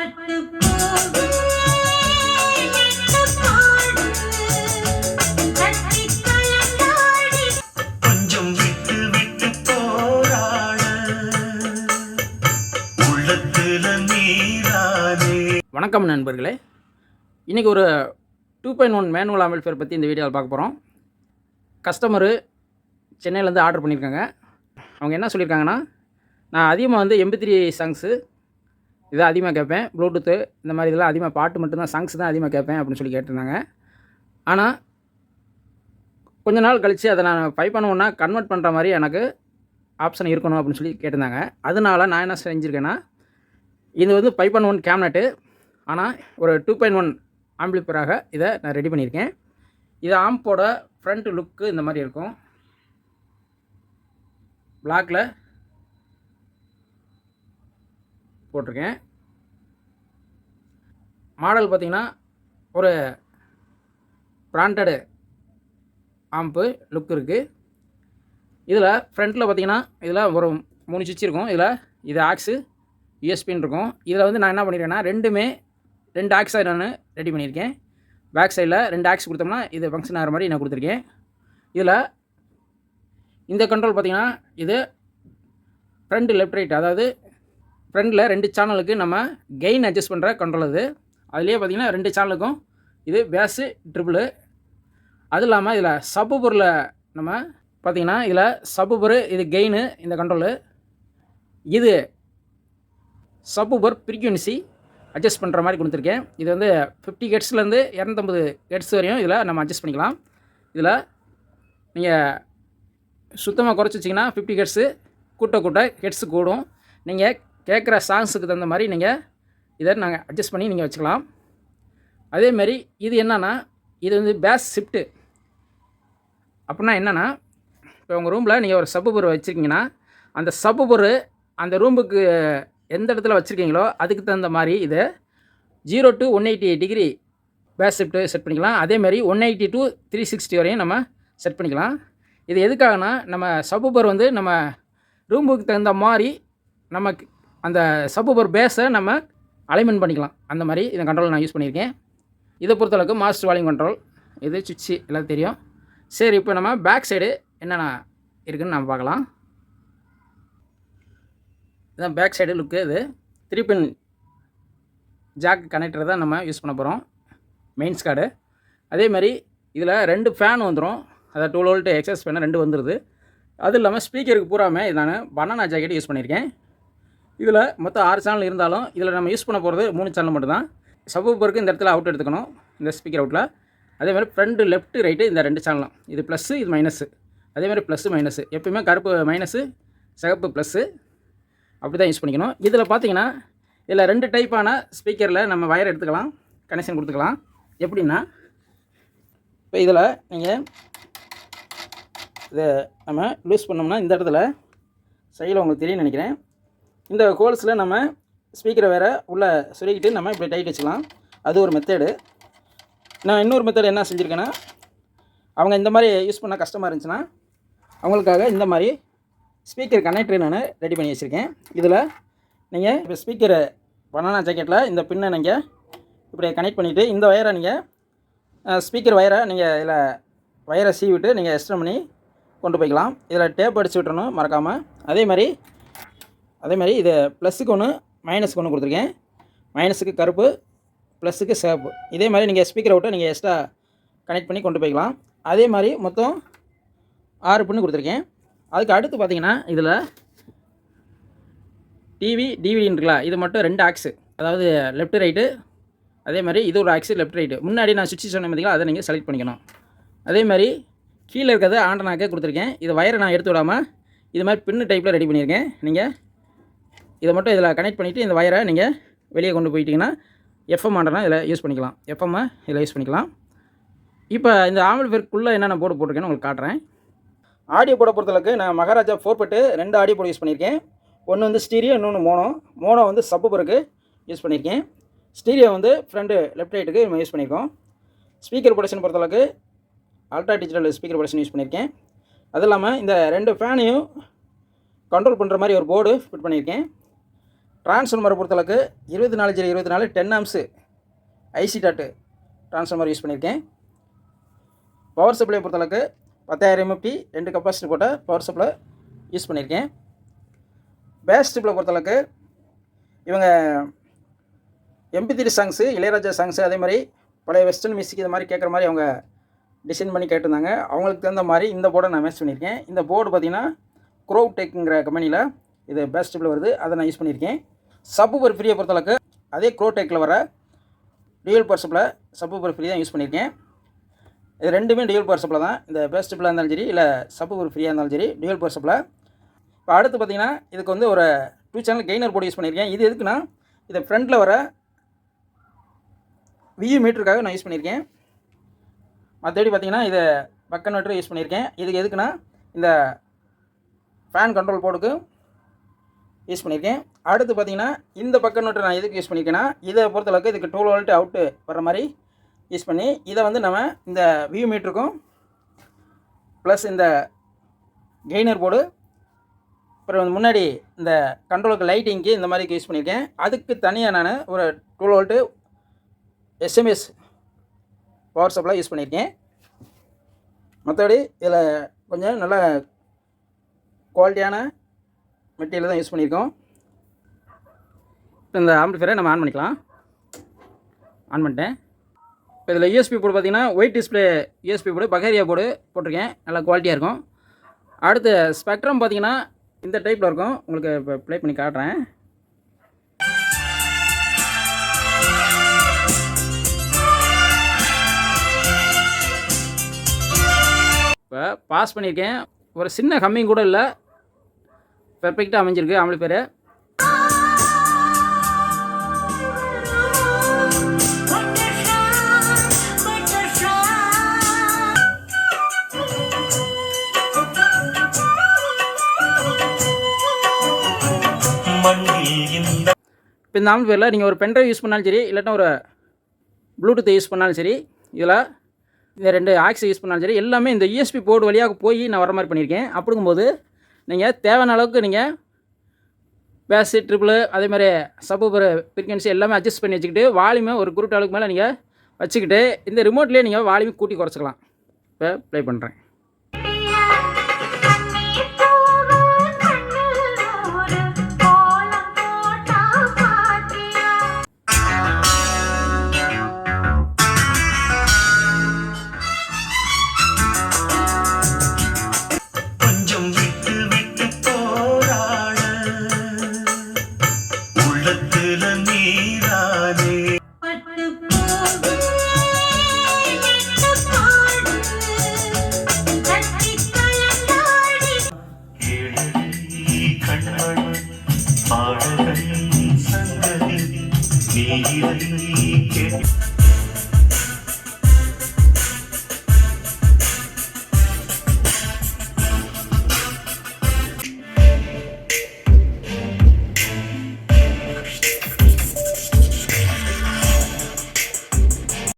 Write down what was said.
வணக்கம் நண்பர்களே. இன்றைக்கி ஒரு two point one manual amplifier பற்றி இந்த வீடியோவில் பார்க்க போகிறோம் கஸ்டமரு சென்னையிலேருந்து ஆர்டர் பண்ணியிருக்காங்க. அவங்க என்ன சொல்லியிருக்காங்கன்னா நான் அதிகமாக வந்து எம்பி த்ரீ சாங்ஸு இதை அதிகமாக கேட்பேன். ப்ளூடூத்து இந்த மாதிரி இதெல்லாம் அதிகமாக பாட்டு மட்டும்தான் சாங்ஸ் தான் அதிகமாக கேட்பேன் அப்படின்னு சொல்லி கேட்டிருந்தாங்க. ஆனால் கொஞ்ச நாள் கழித்து அதை நான் பை பண்ணுவோன்னா கன்வெர்ட் பண்ணுற மாதிரி எனக்கு ஆப்ஷன் இருக்கணும் அப்படின்னு சொல்லி கேட்டிருந்தாங்க. அதனால நான் என்ன செஞ்சுருக்கேன்னா இது வந்து ஃபைவ் பாயிண்ட் ஒன் கேம்னெட்டு ஆனால் ஒரு டூ பாயிண்ட் ஒன் ஆம்பிளிப்பராக இதை நான் ரெடி பண்ணியிருக்கேன். இது ஆம்போட ஃப்ரண்ட் லுக்கு இந்த மாதிரி இருக்கும். பிளாக்கில் போட்டிருக்கேன். மாடல் பார்த்திங்கன்னா ஒரு பிராண்டடு ஆம்பு லுக் இருக்குது இதில் ஃப்ரண்ட்டில் பார்த்தீங்கன்னா இதில் ஒரு மூணு சுவிட்ச் இருக்கும். இதில் இது ஆக்ஸு யூஎஸ்பின்னு இருக்கும். இதில் வந்து நான் என்ன பண்ணியிருக்கேன்னா ரெண்டுமே ரெண்டு ஆக்ஸாக நான் ரெடி பண்ணியிருக்கேன் பேக் சைடில் ரெண்டு ஆக்ஸ் கொடுத்தோம்னா இது ஃபங்க்ஷன் ஆகிற மாதிரி நான் கொடுத்துருக்கேன். இதில் இந்த கண்ட்ரோல் பார்த்தீங்கன்னா இது ஃப்ரண்ட் லெஃப்ட் ரைட் அதாவது ஃப்ரண்டில் ரெண்டு சேனலுக்கு நம்ம கெயின் அட்ஜஸ்ட் பண்ணுற கண்ட்ரோல் இது அதுலேயே பார்த்தீங்கன்னா ரெண்டு சேனலுக்கும் இது பேஸு ட்ரிபிள் அது இல்லாமல் இதில் சப்பு பொருளை நம்ம பார்த்தீங்கன்னா இதில் சப்பு பொரு இது கெயினு இந்த கண்ட்ரோலு இது சப்பு பொர் ஃப்ரீக்வன்சி அட்ஜஸ்ட் பண்ணுற மாதிரி கொடுத்துருக்கேன். இது வந்து ஃபிஃப்டி ஹெட்ஸ்லேருந்து இரநூத்தம்பது ஹெட்ஸ் வரையும் இதில் நம்ம அட்ஜஸ்ட் பண்ணிக்கலாம். இதில் நீங்கள் சுத்தமாக குறைச்சி வச்சிங்கன்னா ஃபிஃப்டி ஹெட்ஸு கூட்ட கூட்ட ஹெட்ஸு கூடும். நீங்கள் கேட்குற சாங்ஸுக்கு தகுந்த மாதிரி நீங்கள் இதை நாங்கள் அட்ஜஸ்ட் பண்ணி நீங்கள் வச்சுக்கலாம். அதேமாரி இது என்னென்னா இது வந்து பேஸ் ஷிஃப்ட்டு அப்படின்னா என்னென்னா இப்போ உங்கள் ரூமில் நீங்கள் ஒரு சப்பு பொருள் வச்சுருக்கீங்கன்னா அந்த சப்பு பொருள் அந்த ரூமுக்கு எந்த இடத்துல வச்சுருக்கீங்களோ அதுக்கு தகுந்த மாதிரி இது zero to one eighty degree phase shift set பண்ணிக்கலாம். அதேமாரி one eighty to three sixty வரையும் நம்ம செட் பண்ணிக்கலாம். இது எதுக்காகனா நம்ம சப்புபர் வந்து நம்ம ரூமுக்கு தகுந்த மாதிரி நமக்கு அந்த சப்புபர் பேஸை நம்ம அலைன்மெண்ட் பண்ணிக்கலாம். அந்த மாதிரி இந்த கண்ட்ரோல் நான் யூஸ் பண்ணியிருக்கேன். இதை பொறுத்தளவுக்கு மாஸ்டர் வால்யூம் கண்ட்ரோல் இது சுவிட்சு எல்லாம் தெரியும். சரி இப்போ நம்ம பேக் சைடு என்னென்ன இருக்குதுன்னு நம்ம பார்க்கலாம். இதுதான் பேக் சைடு லுக்கு இது. த்ரீ பின் ஜாக் கனெக்டர் தான் நம்ம யூஸ் பண்ண போகிறோம் மெயின்ஸ் கார்டு அதே மாதிரி இதில் ரெண்டு ஃபேன் வந்துடும் அதாவது டூ வோல்ட்டு எக்ஸஸ் ஃபேன் ரெண்டு வந்துடுது அது இல்லாமல் ஸ்பீக்கருக்கு பூராமே நான் பனானா ஜாக்கெட் யூஸ் பண்ணியிருக்கேன். இதில் மொத்தம் ஆறு சேனல் இருந்தாலும் இதில் நம்ம யூஸ் பண்ண போகிறது மூணு சேனல் மட்டும்தான். சப்பூப்பருக்கு இந்த இடத்துல அவுட் எடுத்துக்கணும் இந்த ஸ்பீக்கர் அவுட்டில் அதே மாதிரி ஃப்ரண்ட்டு லெஃப்ட்டு ரைட்டு இந்த ரெண்டு சேனலும் இது ப்ளஸ்ஸு இது மைனஸு அதே மாதிரி ப்ளஸ்ஸு மைனஸு எப்பயுமே கருப்பு மைனஸு சிகப்பு ப்ளஸ்ஸு அப்படி தான் யூஸ் பண்ணிக்கணும். இதில் பார்த்தீங்கன்னா இதில் ரெண்டு டைப்பான ஸ்பீக்கரில் நம்ம வயர் எடுத்துக்கலாம் கனெக்ஷன் கொடுத்துக்கலாம். எப்படின்னா இப்போ இதில் நீங்கள் இதை நம்ம லூஸ் பண்ணோம்னா இந்த இடத்துல சைடில் உங்களுக்கு தெரியும்னு நினைக்கிறேன். இந்த ஹோல்ஸில் நம்ம ஸ்பீக்கரை வேறு உள்ளே சொருகிட்டு நம்ம இப்படி டைட் வச்சுக்கலாம். அது ஒரு மெத்தேடு நான் இன்னொரு மெத்தேடு என்ன செஞ்சுருக்கேன்னா அவங்க இந்த மாதிரி யூஸ் பண்ண கஷ்டமாக இருந்துச்சுன்னா அவங்களுக்காக இந்த மாதிரி ஸ்பீக்கர் கனெக்டர் நான் ரெடி பண்ணி வச்சுருக்கேன். இதில் நீங்கள் இப்போ ஸ்பீக்கரை பனானா ஜாக்கெட்டில் இந்த பின்னை நீங்கள் இப்படி கனெக்ட் பண்ணிவிட்டு இந்த ஒயரை நீங்கள் ஸ்பீக்கர் வயரை நீங்கள் இதில் ஒயரை சீவிட்டு நீங்கள் எக்ஸ்டன் பண்ணி கொண்டு போய்க்கலாம். இதில் டேப் அடிச்சு விட்டுறணும் மறக்காமல் அதே மாதிரி அதே மாதிரி இதை ப்ளஸ்ஸுக்கு ஒன்று மைனஸுக்கு ஒன்று கொடுத்துருக்கேன். மைனஸுக்கு கருப்பு ப்ளஸுக்கு சிவப்பு. இதே மாதிரி நீங்கள் ஸ்பீக்கரை விட்டு நீங்கள் எக்ஸ்ட்ரா கனெக்ட் பண்ணி கொண்டு போய்க்கலாம். அதே மாதிரி மொத்தம் ஆறு பின்னு கொடுத்துருக்கேன். அதுக்கு அடுத்து பார்த்தீங்கன்னா இதில் டிவி டிவிடின்னு இருக்குல்ல இது மட்டும் ரெண்டு ஆக்ஸு அதாவது லெஃப்ட் ரைட்டு அதே மாதிரி இது ஒரு ஆக்ஸு லெஃப்ட் ரைட்டு முன்னாடி நான் சுவிட்ச் சொன்னேன் பார்த்தீங்களா அதை நீங்கள் செலக்ட் பண்ணிக்கணும். அதே மாதிரி கீழே இருக்கிறது ஆண்டனாக்கே கொடுத்துருக்கேன். இது வயரை நான் எடுத்து விடாமல் இது மாதிரி பின்னு டைப்பில் ரெடி பண்ணியிருக்கேன். நீங்கள் இதை மட்டும் இதில் கனெக்ட் பண்ணிவிட்டு இந்த வயரை நீங்கள் வெளியே கொண்டு போயிட்டீங்கன்னா எஃப்எம் ஆண்டனா இதில் யூஸ் பண்ணிக்கலாம். எஃப்எம்மை இதில் யூஸ் பண்ணிக்கலாம். இப்போ இந்த ஆம்பிள்ஃபேருக்குள்ளே என்னென்ன போர்டு போட்டிருக்கேன்னு உங்களுக்கு காட்டுறேன். ஆடியோ போட பொறுத்தளவுக்கு நான் மகாராஜா ஃபோர் பட்டு ரெண்டு ஆடியோ போர்டு யூஸ் பண்ணியிருக்கேன். ஒன்று வந்து ஸ்டீரியோ இன்னொன்று மோனோ மோனோ வந்து சப்பு யூஸ் பண்ணியிருக்கேன். ஸ்டீரியோ வந்து ஃப்ரண்ட்டு லெஃப்ட் ரைட்டுக்கு நம்ம யூஸ் பண்ணியிருக்கோம். ஸ்பீக்கர் ப்ரொடக்ஷன் பொறுத்தளவுக்கு ultra digital speaker production use பண்ணியிருக்கேன். அது இல்லாமல் இந்த ரெண்டு ஃபேனையும் கண்ட்ரோல் பண்ணுற மாதிரி ஒரு போர்டு ஃபிட் பண்ணியிருக்கேன். ட்ரான்ஸ்ஃபார்மரை பொறுத்தளவுக்கு இருபத்தி நாலு ஜீரோ இருபத்தி நாலு ten amps IC dot transformer use பண்ணியிருக்கேன். பவர் சப்ளை பொறுத்தளவுக்கு பத்தாயிரம் எம்எஃப்டி ரெண்டு கெப்பாசிட்டி போட்ட பவர் சப்ளை யூஸ் பண்ணியிருக்கேன். பேஸ் டிப்பில் பொறுத்தளவுக்கு இவங்க MP three songs Ilaiyaraaja songs அதே மாதிரி பழைய வெஸ்டர்ன் மியூசிக் இது மாதிரி கேட்குற மாதிரி அவங்க டிசைன் பண்ணி கேட்டிருந்தாங்க. அவங்களுக்கு தகுந்த மாதிரி இந்த போர்டை நான் மேட்ச் பண்ணியிருக்கேன். இந்த போர்டு பார்த்தீங்கன்னா க்ரோவ் டெக்குங்கிற கம்பெனியில் இது பெஸ்ட் டிப்பில் வருது. அதை நான் யூஸ் பண்ணியிருக்கேன். சப்பு ஃப்ரீயை பொறுத்தளவுக்கு அதே க்ரோடெக்கில் வர டியூல் பர்சப்பில் சப்பு ஃப்ரீ தான் யூஸ் பண்ணியிருக்கேன். இது ரெண்டுமே டியூல் பர்சப்பில் தான். இந்த பெஸ்ட் டிப்பில் இருந்தாலும் சரி இல்லை சப்பு ஃப்ரீயாக இருந்தாலும் சரி டியூல் பர்சப்பில் இப்போ அடுத்து பார்த்தீங்கன்னா இதுக்கு வந்து ஒரு two channel gainer board use பண்ணியிருக்கேன். இது எதுக்குன்னா இதை ஃப்ரண்டில் வர வியூ மீட்டருக்காக நான் யூஸ் பண்ணியிருக்கேன். மற்றபடி பார்த்தீங்கன்னா இதை பக்கன் மீட்டர் யூஸ் பண்ணியிருக்கேன். இதுக்கு எதுக்குன்னா இந்த ஃபேன் கண்ட்ரோல் போர்டுக்கு யூஸ் பண்ணியிருக்கேன் அடுத்து பார்த்தீங்கன்னா இந்த பக்கம் நோட்டு நான் எதுக்கு யூஸ் பண்ணியிருக்கேன்னா இதை பொறுத்தளவுக்கு இதுக்கு டூ வோல்ட் அவுட்டு வர மாதிரி யூஸ் பண்ணி இதை வந்து நம்ம இந்த வியூ மீட்டருக்கும் ப்ளஸ் இந்த கெய்னர் போர்டு அப்புறம் வந்து முன்னாடி இந்த கண்ட்ரோலுக்கு லைட்டிங்க்கு இந்த மாதிரி யூஸ் பண்ணியிருக்கேன் அதுக்கு தனியாக நான் ஒரு two volt SMS power supply use பண்ணியிருக்கேன் மற்றபடி இதில் கொஞ்சம் நல்ல குவாலிட்டியான மெட்டீரியல் தான் யூஸ் பண்ணியிருக்கோம். இப்போ இந்த ஆம்பிளிஃபையரை நம்ம ஆன் பண்ணிக்கலாம். ஆன் பண்ணிட்டேன். இப்போ இதில் யூஎஸ்பி போர்டு பார்த்தீங்கன்னா ஒயிட் டிஸ்பிளே யூஎஸ்பி போர்டு பகேரியா போர்டு போட்டிருக்கேன். நல்லா குவாலிட்டியாக இருக்கும். அடுத்து ஸ்பெக்ட்ரம் பார்த்தீங்கன்னா இந்த டைப்பில் இருக்கும். உங்களுக்கு இப்போ ப்ளே பண்ணி காட்டுறேன். இப்போ பாஸ் பண்ணியிருக்கேன். ஒரு சின்ன கம்மிங் கூட இல்லை. பெர்ஃபெக்டாக அமைஞ்சிருக்கு. ஆம்பளை பேர். இப்போ இந்த ஆம்பளை பேரில் நீங்கள் ஒரு பென்ட்ரைவ் யூஸ் பண்ணாலும் சரி இல்லாட்டா ஒரு ப்ளூடூத்தை யூஸ் பண்ணாலும் சரி இதில் இந்த ரெண்டு ஆக்ஸை யூஸ் பண்ணாலும் சரி எல்லாமே இந்த யூஎஸ்பி போர்டு வழியாக போய் நான் வர மாதிரி பண்ணியிருக்கேன். அப்படிங்கும்போது நீங்கள் தேவையான அளவுக்கு நீங்கள் பேஸு ட்ரிபிள் அதே மாதிரி ஃப்ரீக்வன்சி எல்லாமே அட்ஜஸ்ட் பண்ணி வச்சுக்கிட்டு வால்யூமை ஒரு குறிப்பிட்ட அளவுக்கு மேலே நீங்கள் வச்சுக்கிட்டு இந்த ரிமோட்லேயே நீங்கள் வால்யூம் கூட்டி குறைச்சிக்கலாம். இப்போ ப்ளே பண்ணுறேன்